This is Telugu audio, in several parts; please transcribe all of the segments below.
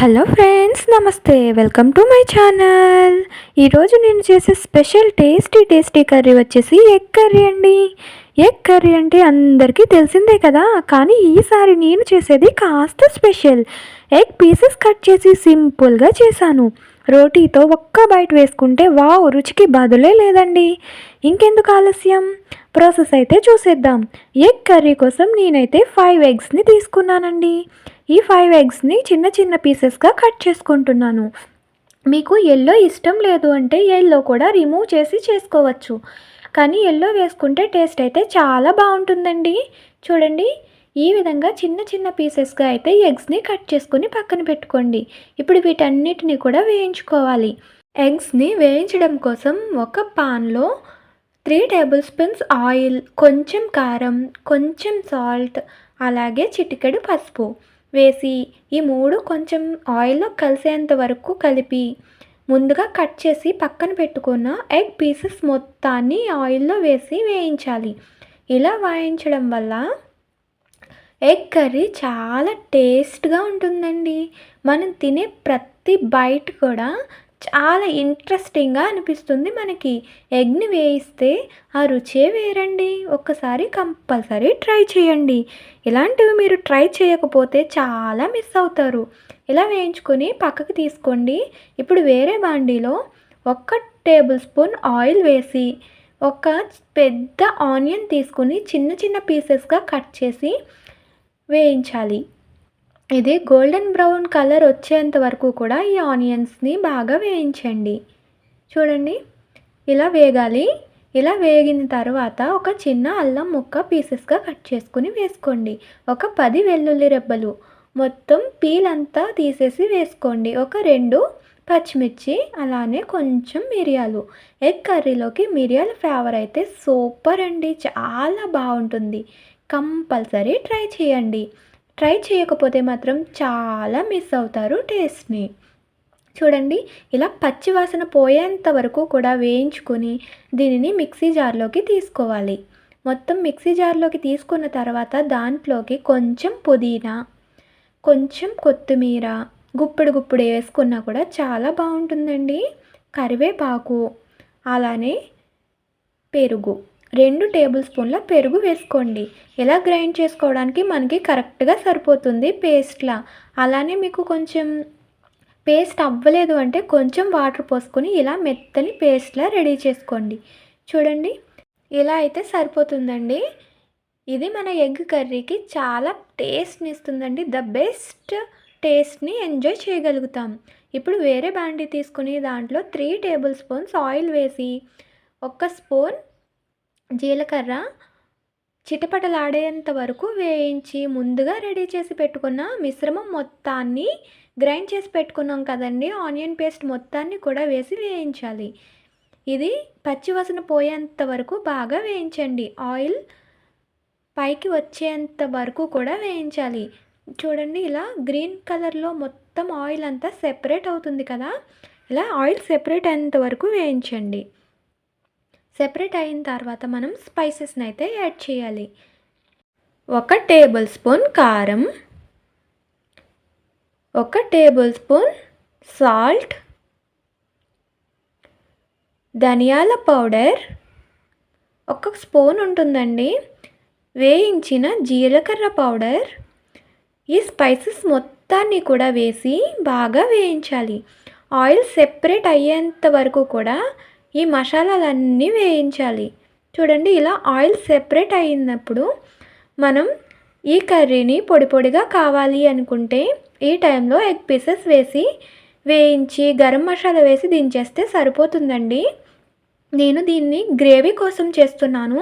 హలో ఫ్రెండ్స్ నమస్తే. Welcome to my channel. ఈరోజు నేను చేసే స్పెషల్ టేస్టీ టేస్టీ కర్రీ వచ్చేసి ఎగ్ కర్రీ అండి. ఎగ్ కర్రీ అంటే అందరికీ తెలిసిందే కదా కానీ ఈసారి నేను చేసేది కాస్త స్పెషల్. ఎగ్ పీసెస్ కట్ చేసి సింపుల్గా చేశాను. రోటీతో ఒక్క బయట వేసుకుంటే వావ్ రుచికి బదులే లేదండి. ఇంకెందుకు ఆలస్యం? ప్రాసెస్ అయితే చూసేద్దాం. ఎగ్ కర్రీ కోసం నేనైతే ఫైవ్ ఎగ్స్ని తీసుకున్నానండి. ఈ ఫైవ్ ఎగ్స్ని చిన్న చిన్న పీసెస్గా కట్ చేసుకుంటున్నాను. మీకు ఎల్లో ఇష్టం లేదు అంటే ఎల్లో కూడా రిమూవ్ చేసి చేసుకోవచ్చు. కానీ ఎల్లో వేసుకుంటే టేస్ట్ అయితే చాలా బాగుంటుందండి. చూడండి ఈ విధంగా చిన్న చిన్న పీసెస్గా అయితే ఎగ్స్ని కట్ చేసుకుని పక్కన పెట్టుకోండి. ఇప్పుడు వీటన్నిటిని కూడా వేయించుకోవాలి. ఎగ్స్ని వేయించడం కోసం ఒక పాన్లో త్రీ టేబుల్ స్పూన్స్ ఆయిల్ కొంచెం కారం కొంచెం సాల్ట్ అలాగే చిటికెడు పసుపు. వేసి ఈ మూడు కొంచెం ఆయిల్లో కలిసేంత వరకు కలిపి ముందుగా కట్ చేసి పక్కన పెట్టుకున్న ఎగ్ పీసెస్ మొత్తాన్ని ఆయిల్లో వేసి వేయించాలి. ఇలా వేయించడం వల్ల ఎగ్ కర్రీ చాలా టేస్ట్గా ఉంటుందండి. మనం తినే ప్రతి బైట్ కూడా చాలా ఇంట్రెస్టింగ్గా అనిపిస్తుంది మనకి. ఎగ్ని వేయిస్తే ఆ రుచే వేరండి. ఒక్కసారి కంపల్సరీ ట్రై చేయండి. ఇలాంటివి మీరు ట్రై చేయకపోతే చాలా మిస్ అవుతారు. ఇలా వేయించుకొని పక్కకు తీసుకోండి. ఇప్పుడు వేరే బాండీలో ఒక్క టేబుల్ స్పూన్ ఆయిల్ వేసి ఒక పెద్ద ఆనియన్ తీసుకుని చిన్న చిన్న పీసెస్గా కట్ చేసి వేయించాలి. ఇది గోల్డెన్ బ్రౌన్ కలర్ వచ్చేంత వరకు కూడా ఈ ఆనియన్స్ని బాగా వేయించండి. చూడండి ఇలా వేగాలి. ఇలా వేగిన తర్వాత ఒక చిన్న అల్లం ముక్క పీసెస్గా కట్ చేసుకుని వేసుకోండి. ఒక పది వెల్లుల్లి రెబ్బలు మొత్తం పీల్ అంతా తీసేసి వేసుకోండి. ఒక రెండు పచ్చిమిర్చి అలానే కొంచెం మిరియాలు. ఎగ్ కర్రీలోకి మిరియాల ఫ్లేవర్ అయితే సూపర్ అండి. చాలా బాగుంటుంది. కంపల్సరీ ట్రై చేయండి. ట్రై చేయకపోతే మాత్రం చాలా మిస్ అవుతారు టేస్ట్ని చూడండి ఇలా పచ్చి వాసన పోయేంత వరకు కూడా వేయించుకొని దీనిని మిక్సీ జార్లోకి తీసుకోవాలి. మొత్తం మిక్సీ జార్లోకి తీసుకున్న తర్వాత దాంట్లోకి కొంచెం పుదీనా కొంచెం కొత్తిమీర గుప్పుడు గుప్పుడు వేసుకున్నా కూడా చాలా బాగుంటుందండి. కరివేపాకు అలానే పెరుగు. రెండు టేబుల్ స్పూన్ల పెరుగు వేసుకోండి. ఇలా గ్రైండ్ చేసుకోవడానికి మనకి కరెక్ట్గా సరిపోతుంది పేస్ట్లా. అలానే మీకు కొంచెం పేస్ట్ అవ్వలేదు అంటే కొంచెం వాటర్ పోసుకొని ఇలా మెత్తని పేస్ట్లా రెడీ చేసుకోండి. చూడండి ఇలా అయితే సరిపోతుందండి. ఇది మన ఎగ్ కర్రీకి చాలా టేస్ట్ని ఇస్తుందండి. ద బెస్ట్ టేస్ట్ని ఎంజాయ్ చేయగలుగుతాం. ఇప్పుడు వేరే బాండీ తీసుకుని దాంట్లో త్రీ టేబుల్ స్పూన్స్ ఆయిల్ వేసి ఒక స్పూన్ జీలకర్ర చిటపటలాడేంత వరకు వేయించి ముందుగా రెడీ చేసి పెట్టుకున్న మిశ్రమం మొత్తాన్ని గ్రైండ్ చేసి పెట్టుకున్నాం కదండి. ఆనియన్ పేస్ట్ మొత్తాన్ని కూడా వేసి వేయించాలి. ఇది పచ్చివసన పోయేంత వరకు బాగా వేయించండి. ఆయిల్ పైకి వచ్చేంత వరకు కూడా వేయించాలి. చూడండి ఇలా గ్రీన్ కలర్లో మొత్తం ఆయిల్ అంతా సెపరేట్ అవుతుంది కదా. ఇలా ఆయిల్ సెపరేట్ అయ్యేంత వరకు వేయించండి. సెపరేట్ అయిన తర్వాత మనం స్పైసెస్ని అయితే యాడ్ చేయాలి. ఒక టేబుల్ స్పూన్ కారం ఒక టేబుల్ స్పూన్ సాల్ట్ ధనియాల పౌడర్ ఒక స్పూన్ ఉంటుందండి వేయించిన జీలకర్ర పౌడర్. ఈ స్పైసెస్ మొత్తాన్ని కూడా వేసి బాగా వేయించాలి. ఆయిల్ సెపరేట్ అయ్యేంత వరకు కూడా ఈ మసాలాలన్నీ వేయించాలి. చూడండి ఇలా ఆయిల్ సెపరేట్ అయినప్పుడు మనం ఈ కర్రీని పొడి పొడిగా కావాలి అనుకుంటే ఈ టైంలో ఎగ్ పీసెస్ వేసి వేయించి గరం మసాలా వేసి దించేస్తే సరిపోతుందండి. నేను దీన్ని గ్రేవీ కోసం చేస్తున్నాను.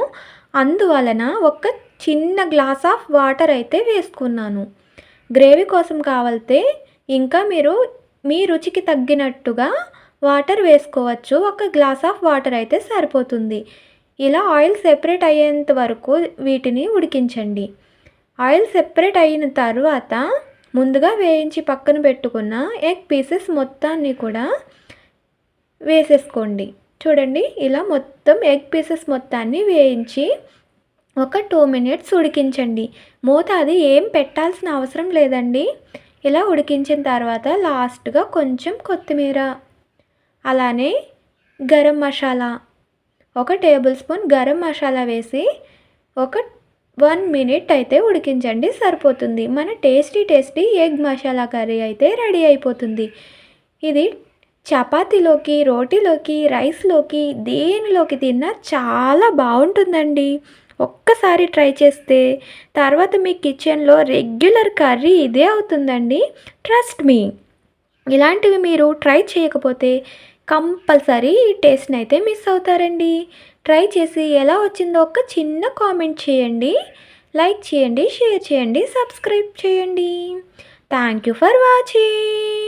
అందువలన ఒక చిన్న గ్లాస్ ఆఫ్ వాటర్ అయితే వేసుకున్నాను. గ్రేవీ కోసం కావాలితే ఇంకా మీరు మీ రుచికి తగ్గినట్టుగా వాటర్ వేసుకోవచ్చు. ఒక గ్లాస్ ఆఫ్ వాటర్ అయితే సరిపోతుంది. ఇలా ఆయిల్ సెపరేట్ అయ్యేంత వరకు వీటిని ఉడికించండి. ఆయిల్ సెపరేట్ అయిన తర్వాత ముందుగా వేయించి పక్కన పెట్టుకున్న ఎగ్ పీసెస్ మొత్తాన్ని కూడా వేసేసుకోండి. చూడండి ఇలా మొత్తం ఎగ్ పీసెస్ మొత్తాన్ని వేయించి ఒక టూ మినిట్స్ ఉడికించండి. మూత అది ఏం పెట్టాల్సిన అవసరం లేదండి. ఇలా ఉడికించిన తర్వాత లాస్ట్గా కొంచెం కొత్తిమీర అలానే గరం మసాలా. ఒక టేబుల్ స్పూన్ గరం మసాలా వేసి ఒక వన్ మినిట్ అయితే ఉడికించండి సరిపోతుంది. మన tasty tasty egg masala curry అయితే రెడీ అయిపోతుంది. ఇది చపాతీలోకి రోటీలోకి రైస్లోకి దేనిలోకి తిన్నా చాలా బాగుంటుందండి. ఒక్కసారి ట్రై చేస్తే తర్వాత మీ కిచెన్లో రెగ్యులర్ కర్రీ ఇదే అవుతుందండి. ట్రస్ట్ మీ ఇలాంటివి మీరు ట్రై చేయకపోతే కంపల్సరీ ఈ టేస్ట్ని అయితే మిస్ అవుతారండి. ట్రై చేసి ఎలా వచ్చిందో ఒక చిన్న కామెంట్ చేయండి. లైక్ చేయండి షేర్ చేయండి సబ్స్క్రైబ్ చేయండి. Thank you for watching.